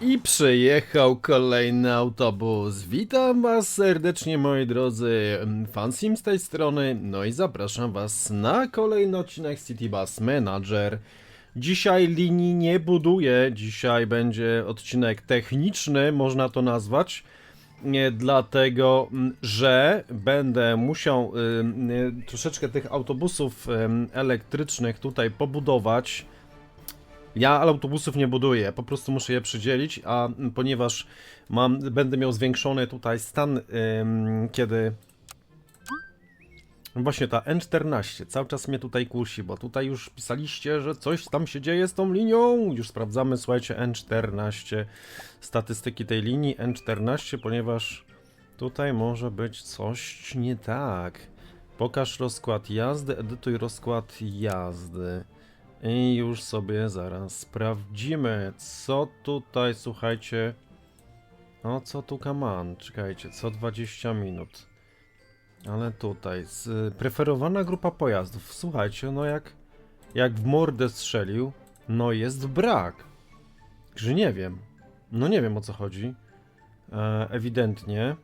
I przyjechał kolejny autobus. Witam was serdecznie moi drodzy. Fansim z tej strony. No i zapraszam was na kolejny odcinek City Bus Manager. Dzisiaj linii nie buduję. Dzisiaj będzie odcinek techniczny, można to nazwać. Dlatego, mm, że będę musiał troszeczkę tych autobusów elektrycznych tutaj pobudować. Ja autobusów nie buduję, po prostu muszę je przydzielić, a ponieważ mam, będę miał zwiększony tutaj stan, ym, kiedy właśnie ta N14 cały czas mnie tutaj kusi, bo tutaj już pisaliście, że coś tam się dzieje z tą linią. Już sprawdzamy, słuchajcie, N14, statystyki tej linii N14, ponieważ tutaj może być coś nie tak. Pokaż rozkład jazdy, edytuj rozkład jazdy. I już sobie zaraz sprawdzimy, co tutaj, słuchajcie. O, co tu kaman? Czekajcie, co 20 minut. Ale tutaj, z, preferowana grupa pojazdów. Słuchajcie, no jak, jak w mordę strzelił, no jest brak. Że nie wiem. No nie wiem o co chodzi. E, ewidentnie.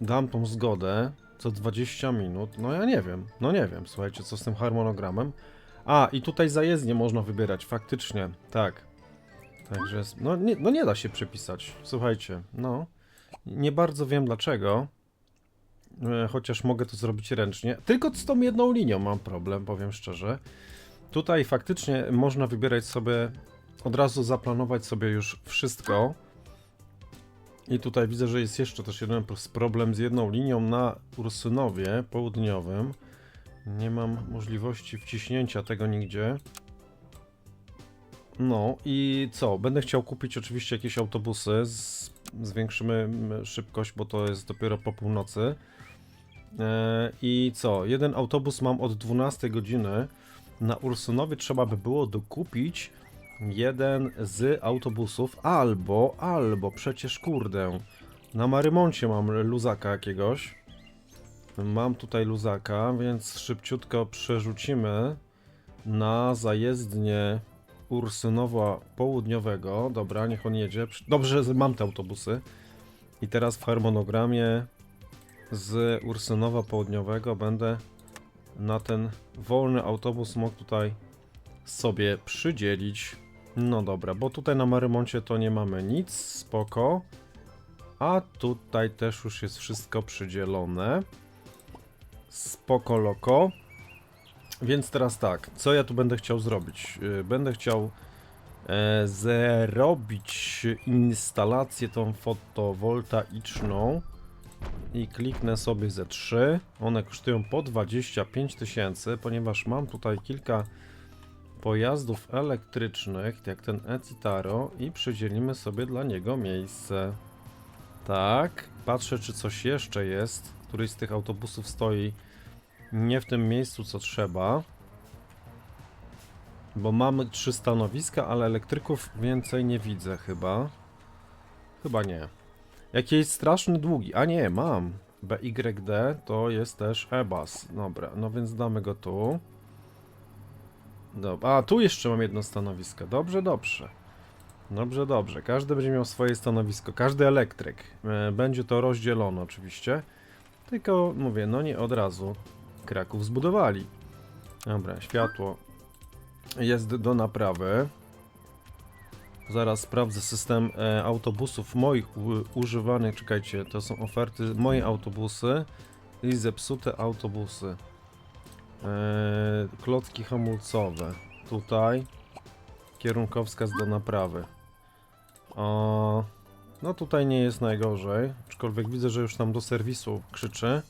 Dam tą zgodę co 20 minut. No ja nie wiem. No nie wiem, słuchajcie, co z tym harmonogramem. A, i tutaj zajezdnie można wybierać, faktycznie, tak. Także, no nie, no nie da się przepisać, słuchajcie, no. Nie bardzo wiem dlaczego, e, chociaż mogę to zrobić ręcznie. Tylko z tą jedną linią mam problem, powiem szczerze. Tutaj faktycznie można wybierać sobie, od razu zaplanować sobie już wszystko. I tutaj widzę, że jest jeszcze też jeden problem z jedną linią na Ursynowie południowym. Nie mam możliwości wciśnięcia tego nigdzie. No i co? Będę chciał kupić oczywiście jakieś autobusy. Z, zwiększymy mm, szybkość, bo to jest dopiero po północy. E, I co? Jeden autobus mam od 12 godziny. Na Ursunowie trzeba by było dokupić jeden z autobusów, albo, albo przecież kurde. Na Marymoncie mam luzaka jakiegoś. Mam tutaj luzaka, więc szybciutko przerzucimy na zajezdnię Ursynowa Południowego. Dobra, niech on jedzie. Dobrze, mam te autobusy. I teraz w harmonogramie z Ursynowa Południowego będę na ten wolny autobus mógł tutaj sobie przydzielić. No dobra, bo tutaj na Marymoncie to nie mamy nic, spoko. A tutaj też już jest wszystko przydzielone. Spoko loko. Więc teraz tak, co ja tu będę chciał zrobić? Yy, Będę chciał e, zrobić instalację tą fotowoltaiczną i kliknę sobie ze 3. One kosztują po 25 tysięcy, ponieważ mam tutaj kilka pojazdów elektrycznych, jak ten Ecitaro i przydzielimy sobie dla niego miejsce. Tak, patrzę czy coś jeszcze jest. Któryś z tych autobusów stoi nie w tym miejscu co trzeba. Bo mamy trzy stanowiska, ale elektryków więcej nie widzę chyba. Chyba nie. Jakiś straszny długi. A nie, mam. BYD to jest też EBAS. Dobra, no więc damy go tu. Dobra. A, tu jeszcze mam jedno stanowisko. Dobrze, dobrze. Dobrze, dobrze. Każdy będzie miał swoje stanowisko. Każdy elektryk. E, Będzie to rozdzielone oczywiście. Tylko mówię, no nie od razu Kraków zbudowali. Dobra, światło jest do naprawy. Zaraz sprawdzę system e, autobusów moich u, używanych. Czekajcie, to są oferty moje autobusy i zepsute autobusy. E, klocki hamulcowe. Tutaj kierunkowskaz do naprawy. O, no tutaj nie jest najgorzej, aczkolwiek widzę, że już tam do serwisu krzyczy.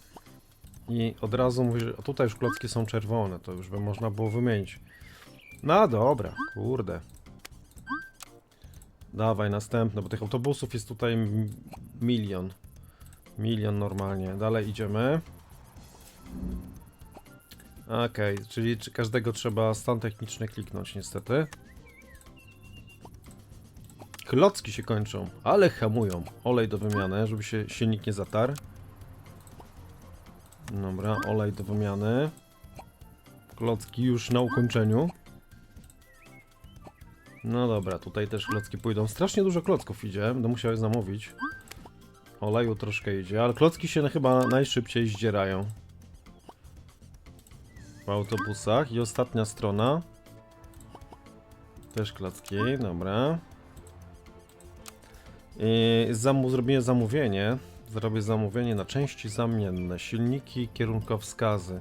I od razu mówi, że o, tutaj już klocki są czerwone, to już by można było wymienić. No dobra, kurde. Dawaj, następne, bo tych autobusów jest tutaj milion. Milion normalnie. Dalej idziemy. Okej, czyli czy każdego trzeba stan techniczny kliknąć niestety. Klocki się kończą, ale hamują. Olej do wymiany, żeby się silnik nie zatarł. Dobra, olej do wymiany. Klocki już na ukończeniu. No dobra, tutaj też klocki pójdą. Strasznie dużo klocków idzie, będę musiał je zamówić. Oleju troszkę idzie, ale klocki się chyba najszybciej zdzierają. W autobusach. I ostatnia strona. Też klocki, dobra. I zrobię zamówienie. Zrobię zamówienie na części zamienne. Silniki, kierunkowskazy.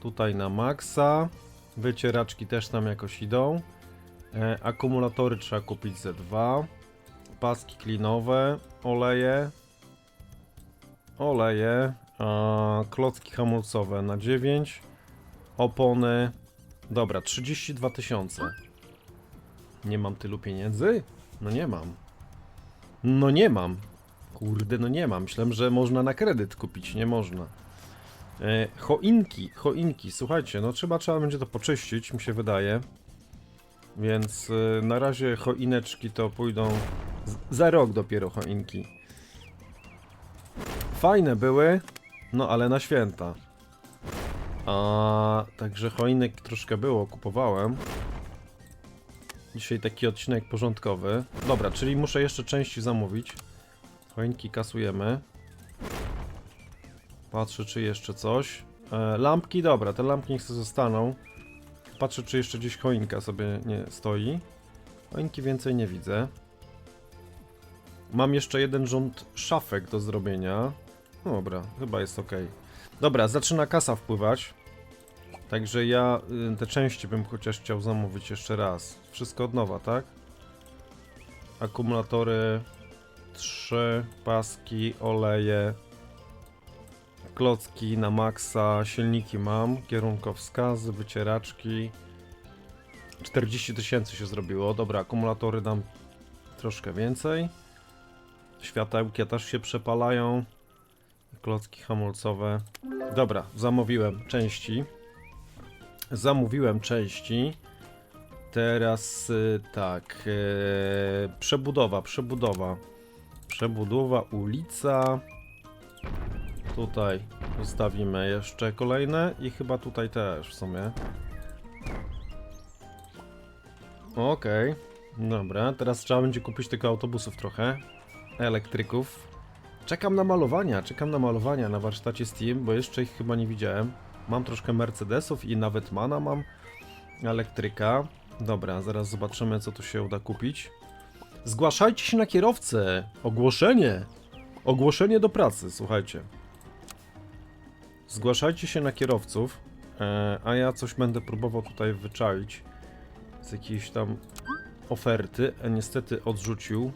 Tutaj na maksa. Wycieraczki też tam jakoś idą. E, akumulatory trzeba kupić ze dwa. Paski klinowe, oleje. Oleje. A, klocki hamulcowe na 9. Opony. Dobra, 32 tysiące. Nie mam tylu pieniędzy? No nie mam. No nie mam. Kurde, no nie mam. Myślałem, że można na kredyt kupić. Nie można. E, choinki, choinki. Słuchajcie, no trzeba, trzeba będzie to poczyścić, mi się wydaje. Więc y, na razie choineczki to pójdą za rok dopiero choinki. Fajne były, no ale na święta. A także choinek troszkę było, kupowałem. Dzisiaj taki odcinek porządkowy. Dobra, czyli muszę jeszcze części zamówić. Choinki kasujemy. Patrzę, czy jeszcze coś. E, lampki, dobra, te lampki niech zostaną. Patrzę, czy jeszcze gdzieś choinka sobie nie stoi. Choinki więcej nie widzę. Mam jeszcze jeden rząd szafek do zrobienia. No Dobra, chyba jest ok. Dobra, zaczyna kasa wpływać. Także ja y, te części bym chociaż chciał zamówić jeszcze raz. Wszystko od nowa, tak? Akumulatory, trzy paski, oleje, klocki na maksa, silniki mam, kierunkowskazy, wycieraczki. 40 tysięcy się zrobiło. Dobra, akumulatory dam troszkę więcej. Światełki też się przepalają. Klocki hamulcowe. Dobra, zamówiłem części. Zamówiłem części. Teraz y, tak. y, przebudowa, przebudowa. Przebudowa, ulica. Tutaj zostawimy jeszcze kolejne i chyba tutaj też w sumie. Okej, dobra, teraz trzeba będzie kupić tylko autobusów trochę, elektryków. Czekam na malowania, czekam na malowania na warsztacie Steam, bo jeszcze ich chyba nie widziałem. Mam troszkę Mercedesów i nawet Mana mam, elektryka. Dobra, zaraz zobaczymy co tu się uda kupić. Zgłaszajcie się na kierowcę! Ogłoszenie! Ogłoszenie do pracy, słuchajcie. Zgłaszajcie się na kierowców, e, a ja coś będę próbował tutaj wyczaić z jakiejś tam oferty, a niestety odrzucił.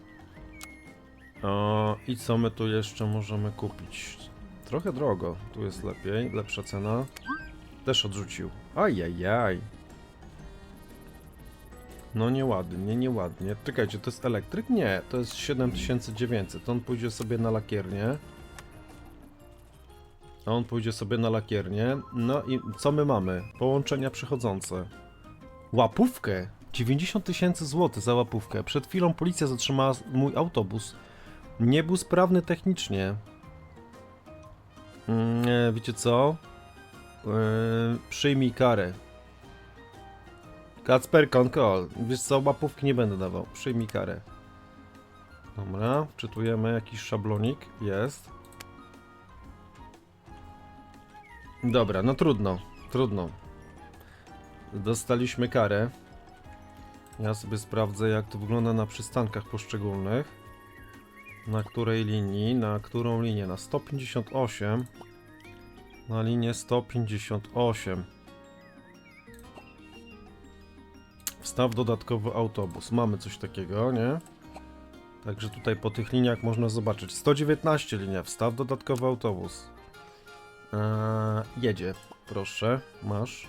O, I co my tu jeszcze możemy kupić? Trochę drogo, tu jest lepiej, lepsza cena. Też odrzucił. Ajajaj. No nieładnie, nieładnie. Czekajcie, to jest elektryk? Nie, to jest 7900. On pójdzie sobie na lakiernię. A on pójdzie sobie na lakiernię. No i co my mamy? Połączenia przechodzące. Łapówkę! 90 tysięcy złotych za łapówkę. Przed chwilą policja zatrzymała mój autobus. Nie był sprawny technicznie. E, wiecie co? Yy, przyjmij karę. Kacper Konkol. Wiesz co, łapówki nie będę dawał. Przyjmij karę. Dobra, wczytujemy jakiś szablonik. Jest. Dobra, no trudno, trudno. Dostaliśmy karę. Ja sobie sprawdzę, jak to wygląda na przystankach poszczególnych. Na której linii, na którą linię? Na 158. Na linię 158. Wstaw dodatkowy autobus. Mamy coś takiego, nie? Także tutaj po tych liniach można zobaczyć. 119 linia, wstaw dodatkowy autobus. Eee, jedzie, proszę, masz.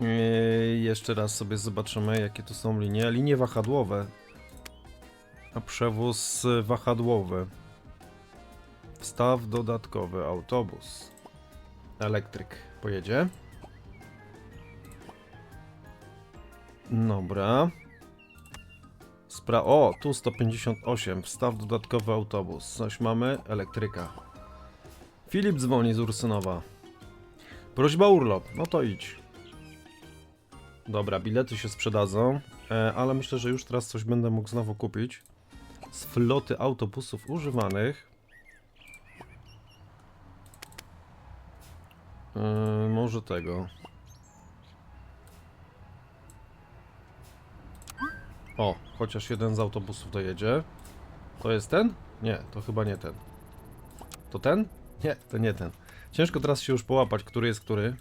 Eee, jeszcze raz sobie zobaczymy, jakie to są linie. Linie wahadłowe. A przewóz wahadłowy. Wstaw dodatkowy autobus. Elektryk pojedzie. Dobra. Spra o, tu 158. Wstaw dodatkowy autobus. Coś mamy? Elektryka. Filip dzwoni z Ursynowa. Prośba urlop. No to idź. Dobra, bilety się sprzedadzą, e, ale myślę, że już teraz coś będę mógł znowu kupić. Z floty autobusów używanych. E, może tego. O, chociaż jeden z autobusów dojedzie. To jest ten? Nie, to chyba nie ten. To ten? Nie, to nie ten. Ciężko teraz się już połapać, który jest który.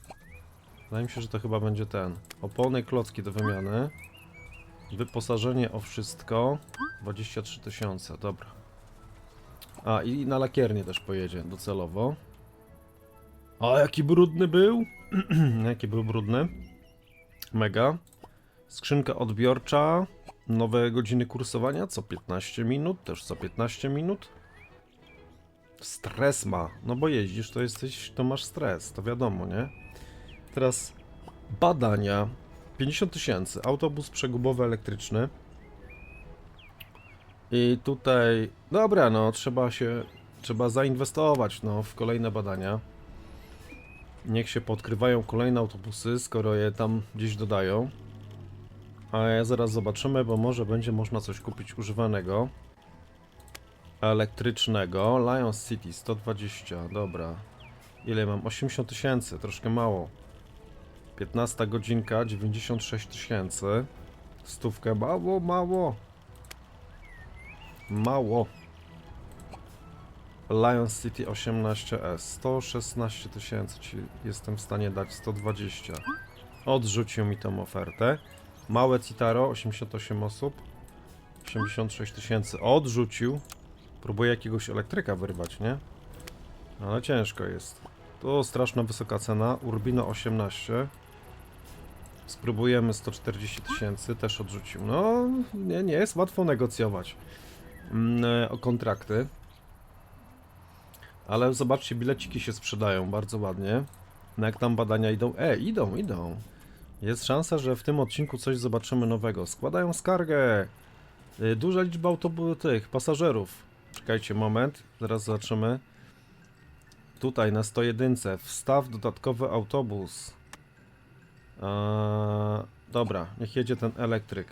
Wydaje mi się, że to chyba będzie ten. Opony, klocki do wymiany. Wyposażenie o wszystko. 23 tysiące, dobra. A, i na lakiernię też pojedzie docelowo. A, jaki brudny był! jaki był brudny. Mega. Skrzynka odbiorcza. Nowe godziny kursowania co 15 minut, też co 15 minut. Stres ma, no bo jeździsz, to jesteś, to masz stres, to wiadomo, nie? Teraz badania. 50 tysięcy. Autobus przegubowy elektryczny. I tutaj, dobra, no trzeba się, trzeba zainwestować no, w kolejne badania. Niech się podkrywają kolejne autobusy, skoro je tam gdzieś dodają. A ja zaraz zobaczymy, bo może będzie można coś kupić używanego. Elektrycznego. Lions City 120, dobra. Ile mam? 80 tysięcy, troszkę mało. 15 godzinka, 96 tysięcy. Stówkę, mało, mało. Mało. Lions City 18S, 116 tysięcy, jestem w stanie dać 120. Odrzucił mi tą ofertę. Małe Citaro, 88 osób. 86 tysięcy odrzucił. Próbuję jakiegoś elektryka wyrwać, nie? Ale ciężko jest. To straszna wysoka cena. Urbino 18. Spróbujemy 140 tysięcy, też odrzucił. No, nie, nie jest łatwo negocjować mm, e, kontrakty. Ale zobaczcie, bileciki się sprzedają bardzo ładnie. No jak tam badania idą? E, idą, idą. Jest szansa, że w tym odcinku coś zobaczymy nowego. Składają skargę. Y, Duża liczba autobusów tych pasażerów. Czekajcie moment, zaraz zobaczymy. Tutaj na 101 wstaw dodatkowy autobus. Eee, dobra, niech jedzie ten elektryk.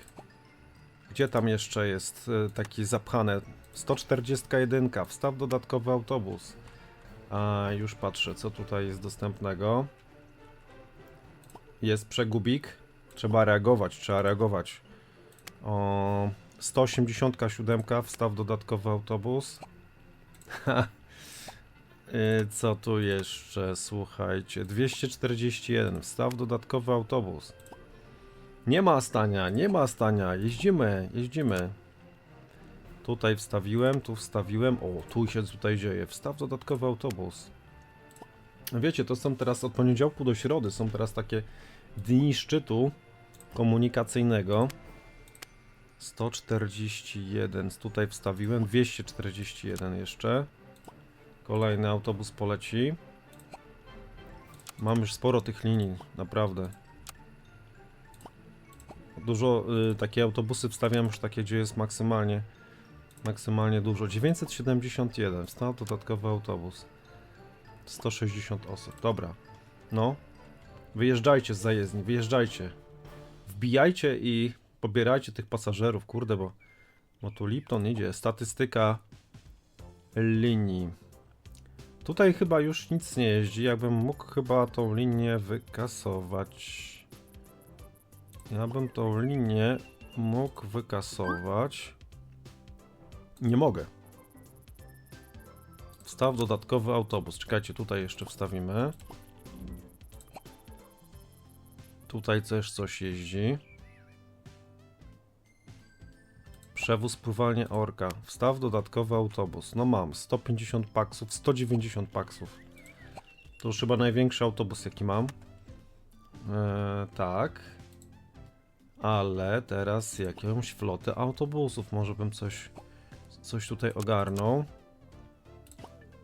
Gdzie tam jeszcze jest y, taki zapchane? 141, wstaw dodatkowy autobus. A już patrzę, co tutaj jest dostępnego. Jest przegubik. Trzeba reagować, trzeba reagować. O, 187, wstaw dodatkowy autobus. Y, Co tu jeszcze? Słuchajcie, 241, wstaw dodatkowy autobus. Nie ma stania, nie ma stania, jeździmy, jeździmy. Tutaj wstawiłem, tu wstawiłem. O, tu się tutaj dzieje. Wstaw dodatkowy autobus. Wiecie, to są teraz od poniedziałku do środy, są teraz takie dni szczytu komunikacyjnego. 141, tutaj wstawiłem, 241 jeszcze. Kolejny autobus poleci. Mam już sporo tych linii, naprawdę. Dużo, y, takie autobusy wstawiam już takie, gdzie jest maksymalnie, maksymalnie dużo. 971, wstał dodatkowy autobus. 160 osób, dobra. No, wyjeżdżajcie z zajezdni, wyjeżdżajcie. Wbijajcie i pobierajcie tych pasażerów, kurde, bo, bo tu Lipton idzie. Statystyka linii. Tutaj chyba już nic nie jeździ. Jakbym mógł chyba tą linię wykasować. Ja bym tą linię mógł wykasować. Nie mogę. Wstaw dodatkowy autobus. Czekajcie, tutaj jeszcze wstawimy. Tutaj też coś jeździ. Przewóz pływalnie Orka. Wstaw dodatkowy autobus. No mam 150 paksów, 190 paksów. To już chyba największy autobus jaki mam. Eee, tak. Ale teraz jakąś flotę autobusów. Może bym coś, coś tutaj ogarnął.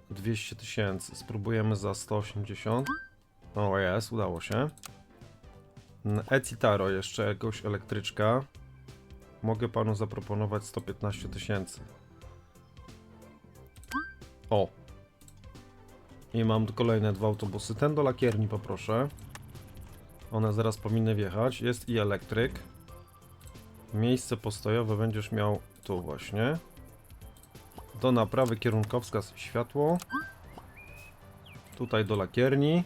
200 tysięcy. Spróbujemy za 180. O jest, udało się. Ecitaro jeszcze jakąś elektryczka. Mogę panu zaproponować 115 tysięcy. O. I mam kolejne dwa autobusy. Ten do lakierni poproszę. One zaraz powinny wjechać. Jest i elektryk. Miejsce postojowe będziesz miał tu właśnie. Do naprawy kierunkowskaz światło. Tutaj do lakierni.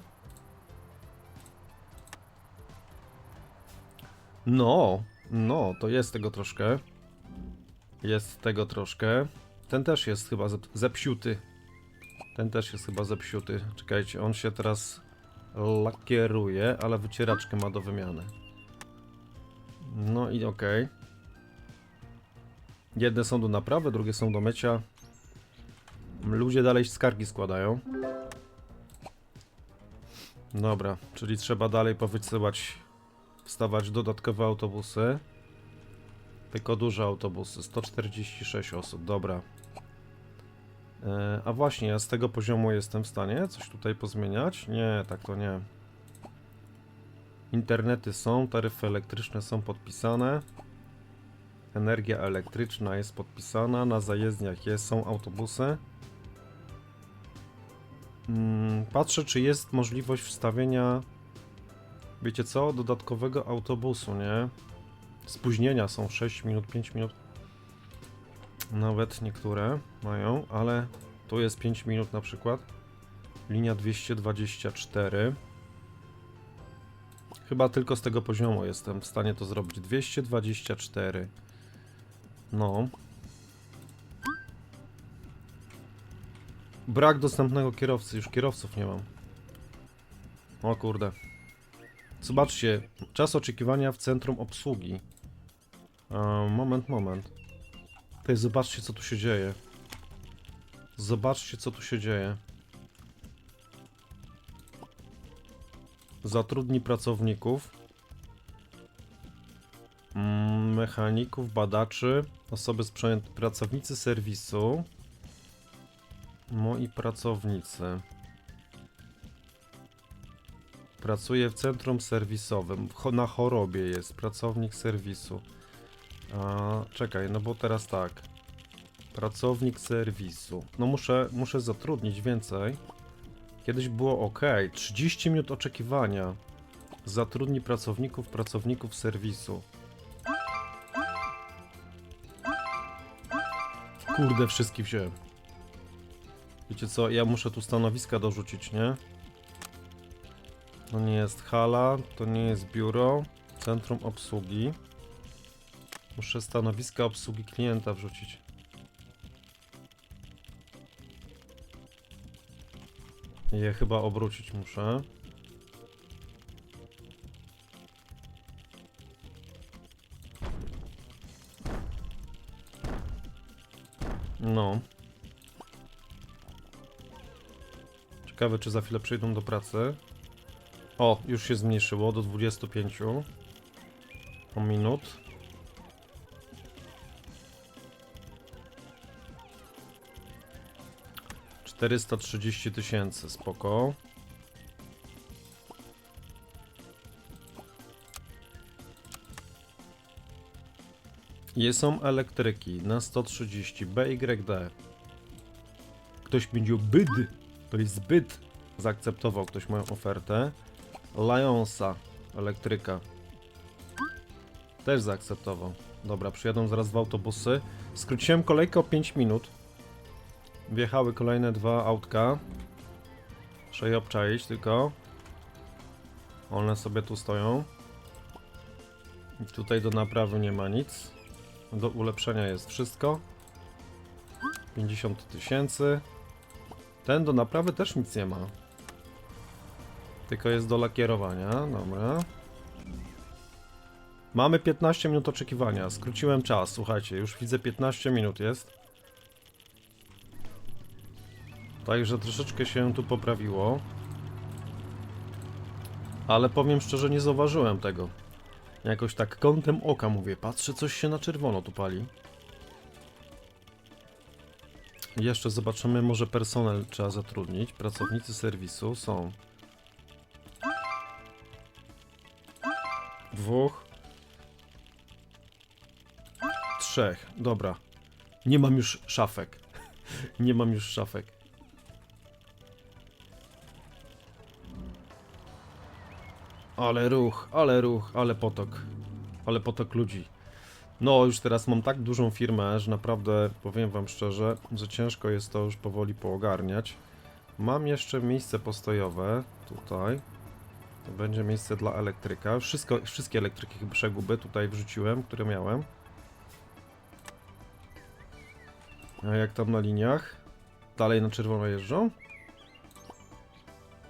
No, no, to jest tego troszkę. Jest tego troszkę. Ten też jest chyba zep- zepsiuty. Ten też jest chyba zepsiuty. Czekajcie, on się teraz lakieruje, ale wycieraczkę ma do wymiany. No i okej. Jedne są do naprawy, drugie są do mycia. Ludzie dalej skargi składają. Dobra, czyli trzeba dalej powysyłać, wstawać dodatkowe autobusy. Tylko duże autobusy, 146 osób, dobra. E, a właśnie, ja z tego poziomu jestem w stanie coś tutaj pozmieniać? Nie, tak to nie. Internety są, taryfy elektryczne są podpisane. Energia elektryczna jest podpisana, na zajezdniach jest, są autobusy. Mm, Patrzę, czy jest możliwość wstawienia, wiecie co, dodatkowego autobusu, nie? Spóźnienia są 6 minut, 5 minut. Nawet niektóre mają, ale tu jest 5 minut na przykład. Linia 224. Chyba tylko z tego poziomu jestem w stanie to zrobić. 224. No. Brak dostępnego kierowcy, już kierowców nie mam. O kurde. Zobaczcie, czas oczekiwania w centrum obsługi. E, moment, moment. Tutaj zobaczcie, co tu się dzieje. Zobaczcie, co tu się dzieje. Zatrudni pracowników. Mm, Mechaników, badaczy, osoby sprzęt, pracownicy serwisu. Moi pracownicy. Pracuje w centrum serwisowym. Na chorobie jest pracownik serwisu. A, czekaj, no bo teraz tak. Pracownik serwisu. No muszę, muszę zatrudnić więcej. Kiedyś było ok. 30 minut oczekiwania. Zatrudni pracowników, pracowników serwisu. Kurde, wszystkich wziąłem. Wiecie co, ja muszę tu stanowiska dorzucić, nie? To nie jest hala, to nie jest biuro, centrum obsługi. Muszę stanowiska obsługi klienta wrzucić. Je chyba obrócić muszę. No. Ciekawe, czy za chwilę przyjdą do pracy. O, już się zmniejszyło do 25 o minut. Czterysta trzydzieści tysięcy, spoko. Je są elektryki na 130 BYD. Ktoś będzie byd, to jest zbyt. Zaakceptował ktoś moją ofertę. Lionsa, elektryka. Też zaakceptował. Dobra, przyjadą zaraz dwa autobusy. Skróciłem kolejkę o 5 minut. Wjechały kolejne dwa autka. Muszę je obczaić tylko. One sobie tu stoją. I tutaj do naprawy nie ma nic. Do ulepszenia jest wszystko. 50 tysięcy. Ten do naprawy też nic nie ma. Tylko jest do lakierowania, dobra. Mamy 15 minut oczekiwania. Skróciłem czas, słuchajcie, już widzę 15 minut jest. Także troszeczkę się tu poprawiło. Ale powiem szczerze, nie zauważyłem tego. Jakoś tak kątem oka mówię, patrzę, coś się na czerwono tu pali. Jeszcze zobaczymy, może personel trzeba zatrudnić. Pracownicy serwisu są. Dwóch. Trzech. Dobra. Nie mam już szafek. Nie mam już szafek. Ale ruch, ale ruch, ale potok. Ale potok ludzi. No, już teraz mam tak dużą firmę, że naprawdę powiem wam szczerze, że ciężko jest to już powoli poogarniać. Mam jeszcze miejsce postojowe tutaj. Będzie miejsce dla elektryka. Wszystko, wszystkie elektryki przeguby tutaj wrzuciłem, które miałem. A jak tam na liniach? Dalej na czerwono jeżdżą?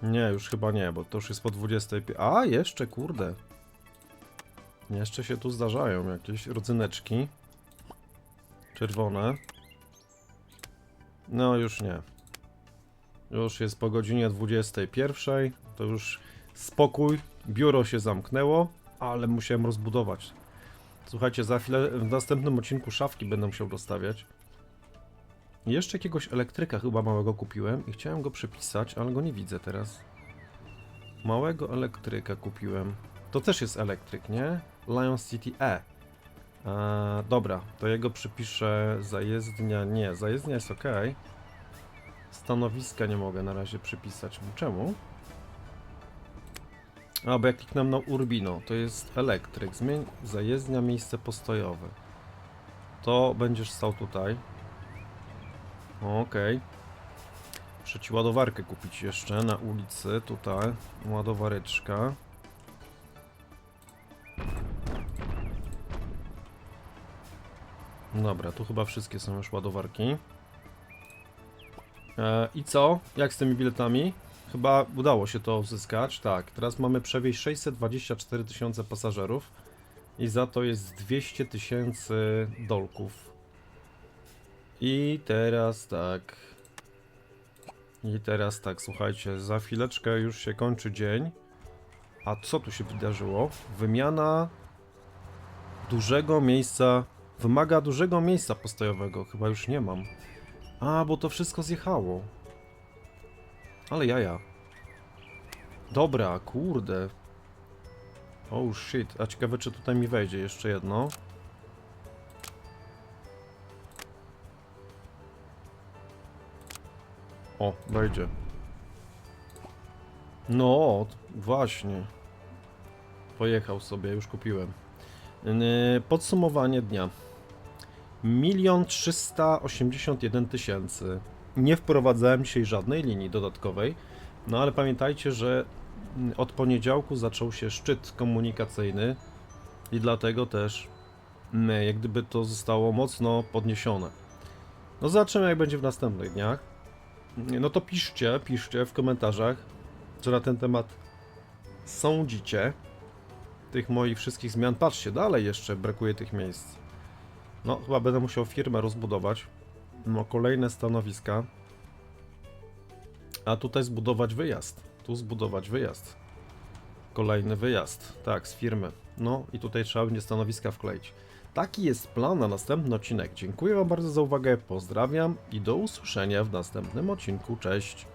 Nie, już chyba nie, bo to już jest po 20. A, jeszcze, kurde. Jeszcze się tu zdarzają jakieś rodzyneczki. Czerwone. No, już nie. Już jest po godzinie 21. To już spokój. Biuro się zamknęło, ale musiałem rozbudować. Słuchajcie, za chwilę w następnym odcinku szafki będę musiał dostawiać. Jeszcze jakiegoś elektryka chyba małego kupiłem i chciałem go przepisać, ale go nie widzę teraz. Małego elektryka kupiłem. To też jest elektryk, nie? Lion City E. Eee, dobra, to jego przypiszę zajezdnia. Nie, zajezdnia jest ok. Stanowiska nie mogę na razie przypisać. Czemu? A, bo jak kliknę na Urbino, to jest elektryk. Zmień zajezdnia, miejsce postojowe. To będziesz stał tutaj. Okej. Muszę ci ładowarkę kupić jeszcze na ulicy, tutaj. Ładowareczka. Dobra, tu chyba wszystkie są już ładowarki. E, I co? Jak z tymi biletami? Chyba udało się to uzyskać. Tak, teraz mamy przewieźć 624 tysiące pasażerów i za to jest 200 tysięcy dolków. I teraz tak. I teraz tak, słuchajcie, za chwileczkę już się kończy dzień. A co tu się wydarzyło? Wymiana dużego miejsca. Wymaga dużego miejsca postojowego. Chyba już nie mam. A, bo to wszystko zjechało. Ale jaja. Dobra, kurde. Oh shit. A ciekawe, czy tutaj mi wejdzie jeszcze jedno. O, wejdzie. No, właśnie. Pojechał sobie, już kupiłem. Yy, Podsumowanie dnia. Milion trzysta osiemdziesiąt jeden tysięcy. Nie wprowadzałem dzisiaj żadnej linii dodatkowej. No ale pamiętajcie, że od poniedziałku zaczął się szczyt komunikacyjny i dlatego też mm, jak gdyby to zostało mocno podniesione. No zobaczymy jak będzie w następnych dniach. No to piszcie, piszcie w komentarzach, co na ten temat sądzicie. Tych moich wszystkich zmian. Patrzcie, dalej jeszcze brakuje tych miejsc. No, chyba będę musiał firmę rozbudować. No, kolejne stanowiska. A tutaj zbudować wyjazd. Tu zbudować wyjazd. Kolejny wyjazd. Tak, z firmy. No i tutaj trzeba będzie stanowiska wkleić. Taki jest plan na następny odcinek. Dziękuję Wam bardzo za uwagę, pozdrawiam i do usłyszenia w następnym odcinku. Cześć!